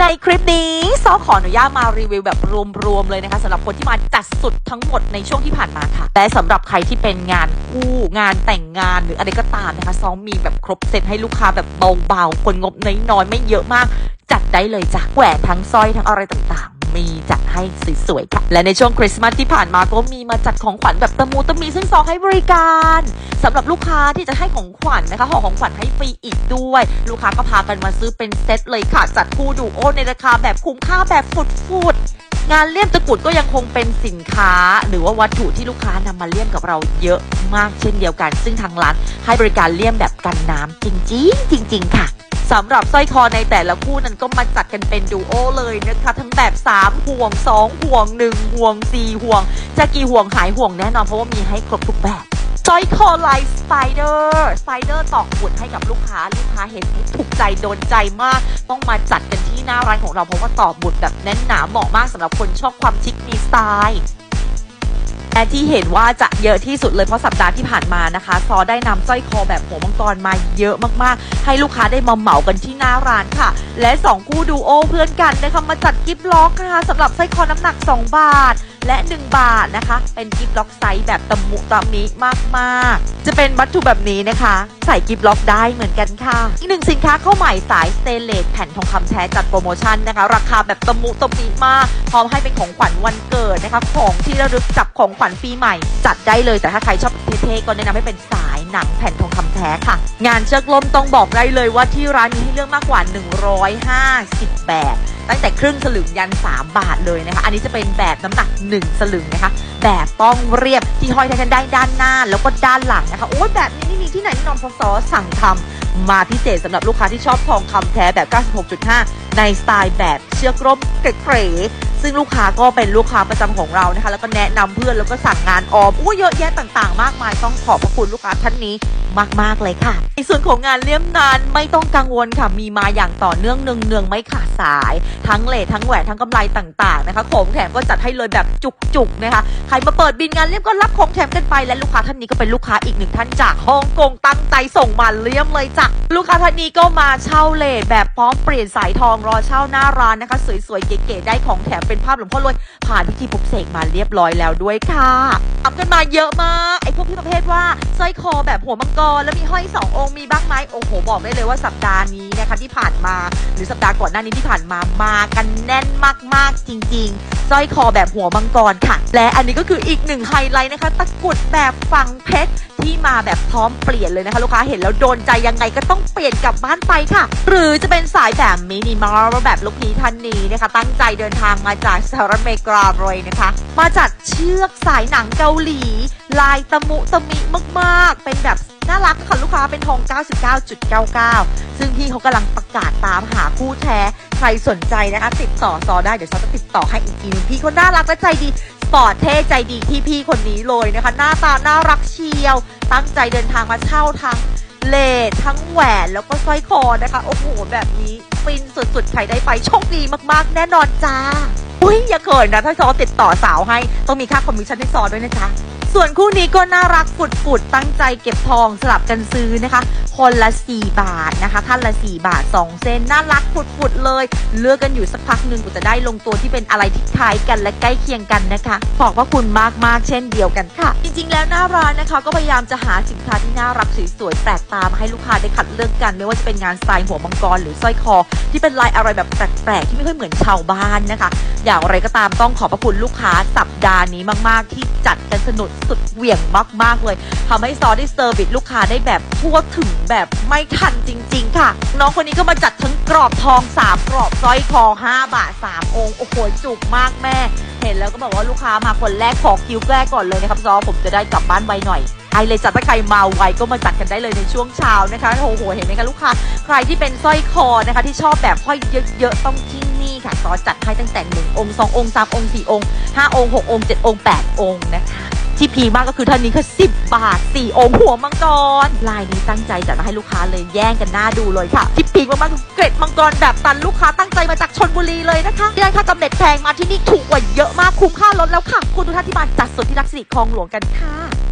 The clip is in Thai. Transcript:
ในคลิปนี้ซอขออนุญาตมารีวิวแบบรวมๆเลยนะคะสำหรับคนที่มาจัดสุดทั้งหมดในช่วงที่ผ่านมาค่ะ และสำหรับใครที่เป็นงานคู่งานแต่งงานหรืออะไรก็ตามนะคะซอมีแบบครบเซตให้ลูกค้าแบบเบาๆคนงบน้อยๆไม่เยอะมาก จัดได้เลยจ้ะแหวนทั้งสร้อยทั้งอะไรต่างๆ มีจัดให้สวยๆค่ะ และในช่วงคริสต์มาสที่ผ่านมาก็มีมาจัดของขวัญแบบตะมูตะมีซึ่งซองให้บริการสำหรับลูกค้าที่จะให้ของขวัญนะคะห่อของขวัญให้ฟรีอีกด้วย ลูกค้าก็พากันมาซื้อเป็นเซตเลยค่ะ จัดคู่ดูโอในราคาแบบคุ้มค่าแบบฟุดๆงานเลี่ยมตะกุดก็ยังคงเป็นสินค้า หรือว่าวัตถุที่ลูกค้านำมาเลี่ยมกับเราเยอะมากเช่นเดียวกัน ซึ่งทางร้านให้บริการเลี่ยมแบบกันน้ำจริง ๆ จริง ๆ ค่ะ สำหรับสร้อยคอในแต่ละคู่นั้นก็มาจัดกันเป็นดูโอเลยนะคะทั้งแบบ 3 ห่วง 2 ห่วง 1 ห่วง 4 ห่วง จะกี่ห่วงหายห่วงแน่นอนเพราะว่ามีให้ครบทุกแบบสร้อยคอลายสไปเดอร์สไปเดอร์ตอกบุดให้กับลูกค้า ลูกค้าเห็นถูกใจโดนใจมาก ต้องมาจัดกันที่หน้าร้านของเราเพราะว่าตอกบุดแบบแน่นหนาเหมาะมากสำหรับคนชอบความชิคมีสไตล์ และที่เห็นว่าจะเยอะที่สุดเลยเพราะสัปดาห์ที่ผ่านมานะคะ ซอได้นำสร้อยคอแบบหัวมังกรมาเยอะมากๆ ให้ลูกค้าได้มาเหมากันที่หน้าร้านค่ะ และ 2 คู่ดูโอเพื่อนกันนะคะมาจัดกิฟต์ล็อกนะคะสำหรับสร้อยคอน้ำหนัก 2 บาท และ 1 บาทนะคะ เป็นกิฟต์ล็อกไซส์แบบตะมุตะมิมากๆ จะเป็นวัตถุแบบนี้นะคะ ใส่กิฟต์ล็อกได้เหมือนกันค่ะ อีกหนึ่งสินค้าเข้าใหม่สายสเตเลสแผ่นทองคำแท้จัดโปรโมชั่นนะคะ ราคาแบบตะมุตะมิมาก พร้อมให้เป็นของขวัญวันเกิดนะคะ ของที่ระลึกจับของขวัญปีใหม่ จัดได้เลยแต่ถ้าใครชอบเท่ๆก็แนะนำให้เป็นสายหนังแผ่นทองคำแท้ค่ะ งานเชือกลมต้องบอกได้เลยว่าที่ร้านมีให้เลือกมากกว่า 150 แบบ ตั้งแต่ครึ่งสลึงยัน 3 บาทเลยนะคะ อันนี้จะเป็นแบบน้ำหนัก 1 สลึงนะคะ แบบต้องเรียบที่ห้อยไทกันได้ด้านหน้า แล้วก็ด้านหลังนะคะ โอ้ยแบบนี้ไม่มีที่ไหนแน่นอนพราะซอสั่งทำมาพิเศษสำหรับลูกค้าที่ชอบทองคำแท้แบบ 96.5 ในสไตล์แบบเชือกร่มเก๋ ซึ่งลูกค้าก็เป็นลูกค้าประจำของเรานะคะ แล้วก็แนะนำเพื่อนแล้วก็สั่งงานออมอู้เยอะแยะต่างๆ มากมายต้องขอบพระคุณลูกค้าท่านนี้มากๆเลยค่ะ ในส่วนของงานเลี่ยมนานไม่ต้องกังวลค่ะมีมาอย่างต่อเนื่องเนืองๆไม่ขาดสาย ทั้งเลททั้งแหวนทั้งกำไรต่างๆนะคะของแถมก็จัดให้เลยแบบจุกๆนะคะใครมาเปิดบินงานเลี่ยมก็รับของแถมกันไปและลูกค้าท่านนี้ก็เป็นลูกค้าอีกหนึ่งท่านจากฮ่องกงตั้งใจส่งมาเลี่ยมเลยจ้ะลูกค้าท่านนี้ก็มาเช่าเลทแบบพร้อมเปลี่ยนสายทองรอเช่าหน้าร้านนะคะ สวยๆเก๋ๆได้ของแถมเป็นภาพหลวงพ่อรวยผ่านพิธีปลุกเสกมาเรียบร้อยแล้วด้วยค่ะทำกันมาเยอะมากไอ้พวกที่ประเภทว่าสร้อยคอแบบหัวมังกรแล้วมีห้อยสององค์มีบ้างไหมโอ้โหบอกได้เลยว่าสัปดาห์นี้นะคะที่ผ่านมา หรือสัปดาห์ก่อนหน้านี้ที่ผ่านมามากันแน่นมากๆจริง ๆสร้อยคอแบบหัวมังกรค่ะ และอันนี้ก็คืออีกหนึ่งไฮไลท์นะคะตะกรุดแบบฝังเพชร ที่มาแบบพร้อมเปลี่ยนเลยนะคะลูกค้าเห็นแล้วโดนใจยังไงก็ต้องเปลี่ยนกลับบ้านไปค่ะ หรือจะเป็นสายแบบมินิมอลแบบลูกนี้ท่านนี้นะคะ ตั้งใจเดินทางมาจากสหรัฐอเมริกาเลยนะคะ มาจัดเชือกสายหนังเกาหลี ลายตะมุตะมิมากๆ เป็นแบบน่ารักค่ะลูกค้าเป็นทอง 99.99 ซึ่งพี่เขากำลังประกาศตามหาคู่แท้ ใครสนใจนะคะติดต่อซอได้เดี๋ยวซอจะติดต่อให้อีกทีนึงพี่เขาน่ารักและใจดี ปอร์ตเท่ใจดีที่พี่คนนี้เลยนะคะ หน้าตาน่ารักเชียว ตั้งใจเดินทางมาเช่าทั้งเลททั้งแหวนแล้วก็สร้อยคอนะคะ โอ้โห แบบนี้ฟินสุดๆใครได้ไปโชคดีมากๆ แน่นอนจ้า อุ้ยอย่าเขินนะ ถ้าซอติดต่อสาวให้ ต้องมีค่าคอมมิชชั่นให้ซอด้วยนะจ๊ะ ส่วนคู่นี้ก็น่ารักฝุดๆ ตั้งใจเก็บทองสลับกันซื้อนะคะ คนละ 4 บาทนะคะ ท่านละ 4 บาท 2เซนน่ารักฝุดๆ เลย เลือกกันอยู่สักพักหนึ่งกูจะได้ลงตัวที่เป็นอะไรที่คล้ายกันและใกล้เคียงกันนะคะขอบพระคุณมากๆ เช่นเดียวกันค่ะ จริงๆ แล้วหน้าร้านนะคะ ก็พยายามจะหาสินค้าที่น่ารักสวยๆ แปลกตามาให้ลูกค้าได้คัดเลือกกัน ไม่ว่าจะเป็นงานสไตล์หัวมังกรหรือสร้อยคอ ที่เป็นลายอะไรแบบแปลกๆ ที่ไม่ค่อยเหมือนชาวบ้านนะคะ อย่างไรก็ตามต้องขอบพระคุณลูกค้าสัปดาห์นี้มาก ๆ ที่จัดกันสนุก สุดเหวี่ยงมาก ๆ เลยทำให้ซอได้เซอร์วิสลูกค้าได้แบบทั่วถึงแบบไม่ทันจริง ๆ ค่ะ น้องคนนี้ก็มาจัดทั้งกรอบทอง 3 กรอบสร้อยคอ 5 บาท 3 องค์ โอ้โหจุกมากแม่ เห็นแล้วก็บอกว่าลูกค้ามาคนแรกขอคิวแรกก่อนเลยนะครับซอผมจะได้กลับบ้านไวหน่อยไอเลยจัดถ้าใครมาไวก็มาจัดกันได้เลยในช่วงเช้านะคะโอ้โหเห็นไหมคะลูกค้าใครที่เป็นสร้อยคอนะคะที่ชอบแบบห้อยเยอะๆต้องที่นี่ค่ะซอจัดให้ตั้งแต่หนึ่งองค์สององค์สามองค์สี่องค์ห้าองค์หกองค์เจ็ดองค์แปดองค์นะคะ ที่พีมากก็คือท่านนี้คือ10 บาท 4 องค์หัวมังกร ลายนี้ตั้งใจจัดมาให้ลูกค้าเลยแย่งกันหน้าดูเลยค่ะ ที่พีมากๆคือเกร็ดมังกรแบบตันลูกค้าตั้งใจมาจากชนบุรีเลยนะคะที่ได้ค่ากำเนิดแพงมาที่นี่ถูกกว่าเยอะมากคุ้มค่าลดแล้วค่ะ คุณทุกท่านที่มาจัดสดที่รักสิริคลองหลวงกันค่ะ